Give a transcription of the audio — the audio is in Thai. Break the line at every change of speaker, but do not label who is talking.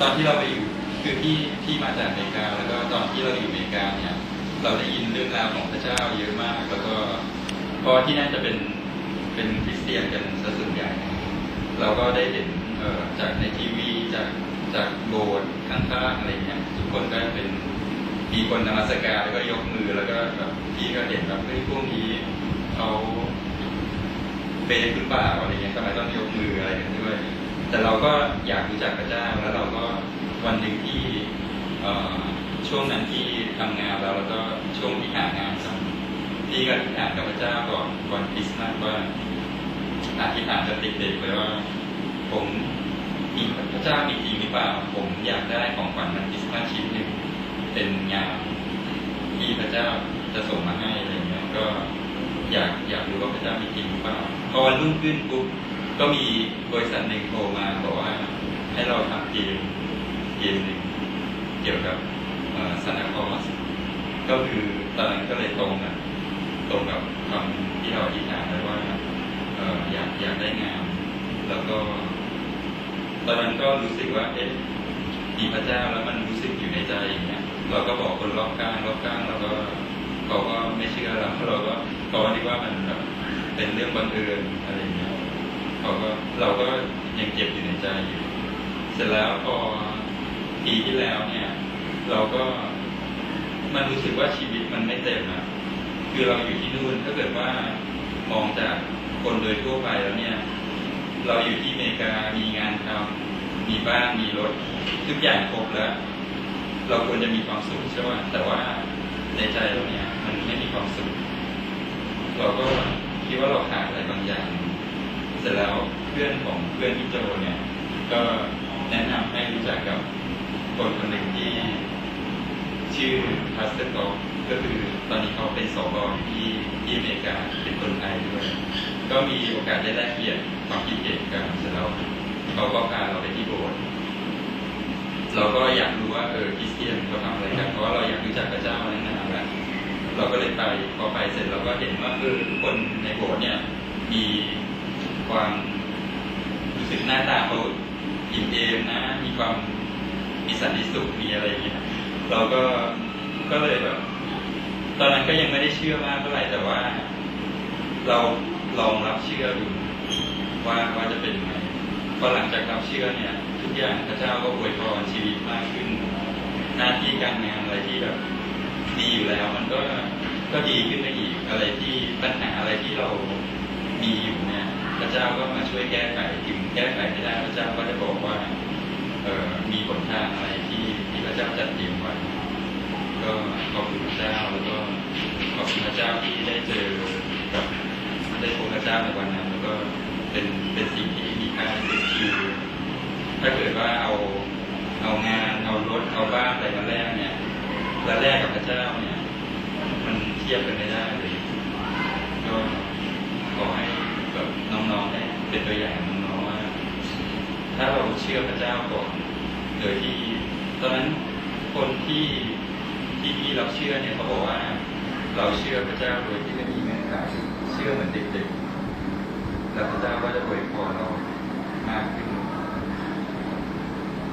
ตอนที่เราไปอยู่คือที่ที่มาจากอเมริกา แล้วก็ตอนที่เราอยู่อเมริกาเนี่ย เราได้ยินเรื่องราวของพระเจ้าเยอะมาก แล้วก็เพราะที่นั่นจะเป็นเป็นคริสเตียนกันซะส่วนใหญ่ เราก็ได้เห็นเอ่อจากในทีวีจากจากโบสถ์ข้างๆอะไรเงี้ยทุกคนก็เป็นมีคนนมัสการแล้วก็ยกมือแล้วก็แบบพี่ก็เห็นแบบเฮ้ยพวกนี้เขาเปย์หรือเปล่าอะไรเงี้ยทำไมต้องยกมืออะไรกันด้วย แต่เราก็อยากรู้จักพระเจ้าแล้วเราก็วันหนึ่งที่ช่วงนั้นที่ทำงานแล้วแล้วก็ช่วงที่หางานทำพี่ก็อธิฐานกับพระเจ้าก่อนก่อนคริสต์มาสว่าอาธิษฐานจะติดเด็กเลยว่า ผมมีพระเจ้ามีจริงหรือเปล่า ผมอยากได้ของขวัญวันคริสต์มาสชิ้นหนึ่งเป็นงานที่พระเจ้าจะส่งมาให้อะไรเงี้ยก็อยากอยากรู้ว่าพระเจ้ามีจริงหรือเปล่าพอวันรุ่งขึ้นปุ๊บ ก็มีบริษัทหนึ่งโทรมาบอกว่าให้เราทำเกมเกมหนึ่งเกี่ยวกับซานตาคอสก็คือตอนนั้นก็เลยตรงกับตรงกับคำที่เราอธิษฐานไว้ว่าอยากอยากได้งานแล้วก็ ตอนนั้นก็รู้สึกว่า เอ๊ะมีพระเจ้าแล้วมันรู้สึกอยู่ในใจอย่างเงี้ยเราก็บอกคนรอบข้างรอบข้างเราก็เขาก็ไม่เชื่อเราเราก็เขาก็คิดว่ามันแบบเป็นเรื่องบังเอิญอะไรอย่างเงี้ย เขาก็เราก็ยังเก็บอยู่ในใจอยู่ เสร็จแล้วพอปีที่แล้วเนี่ย เราก็มันรู้สึกว่าชีวิตมันไม่เต็มอะคือเราอยู่ที่นู่นถ้าเกิดว่ามองจากคนโดยทั่วไปแล้วเนี่ย เราอยู่ที่อเมริกามีงานทำมีบ้านมีรถทุกอย่างครบแล้ว เราควรจะมีความสุขใช่ไหมแต่ว่าในใจเราเนี่ย มันไม่มีความสุขเราก็คิดว่าเราขาดอะไรบางอย่าง สร็จแล้วเพื่อนของเพื่อนพี่โจเนี่ยก็แนะนำให้รู้จักกับคนคนหนึ่งที่ชื่อพาสเตอร์กอก็คือตอนนี้เขาเป็นสอบอยู่ที่ที่อเมริกาเป็นคนไทยด้วย ก็มีโอกาสได้แลกเปลี่ยนความคิดเห็นกันเสร็จแล้วเขาก็พาเราไปที่โบสถ์เราก็อยากรู้ว่าเออคริสเตียนเขาทำอะไรกันเพราะเราอยากรู้จักพระเจ้ามาตั้งนานแล้วเราก็เลยไปพอไปเสร็จเราก็เห็นว่าเออทุกคนในโบสถ์เนี่ยมี ความรู้สึกหน้าตาเขาอิ่มเอมนะ มีความมีสันติสุขมีอะไรอย่างเงี้ยเราก็ก็เลยแบบ ตอนนั้นก็ยังไม่ได้เชื่อมากเท่าไหร่แต่ว่า เราลองรับเชื่อดูว่าว่าจะเป็นยังไงพอหลังจากรับเชื่อเนี่ย ทุกอย่างพระเจ้าก็อวยพรชีวิตมากขึ้น หน้าที่การงานอะไรที่แบบดีอยู่แล้ว มันก็ก็ดีขึ้นไปอีกอะไรที่ปัญหาอะไรที่เรามีอยู่เนี่ย พระเจ้าก็มาช่วยแก้ไขถึงแก้ไขไม่ได้พระเจ้าก็จะบอกว่าเออมีผลทางอะไรที่ที่พระเจ้าจัดเตรียมไว้ก็ขอบคุณพระเจ้าแล้วก็ขอบคุณพระเจ้าที่ได้เจอกับได้พบพระเจ้าในวันนั้น แล้วก็เป็นเป็นสิ่งที่มีค่าที่สุดคือถ้าเกิดว่าเอาเอางานเอารถเอาบ้านอะไรมาแลกเนี่ยแล้วแลกกับพระเจ้าเนี่ย มันเทียบกันไม่ได้เลยก็ขอให้แบบน้องๆได้ เป็นตัวอย่างน้องว่า ถ้าเราเชื่อพระเจ้าก่อนโดยที่ตอนนั้นคนที่ที่ที่เราเชื่อเนี่ยเขาบอกว่า เราเชื่อพระเจ้าโดยที่ไม่มีเงื่อนไขเชื่อเหมือนเด็กๆแล้วพระเจ้าก็จะอวยพรเรามากขึ้น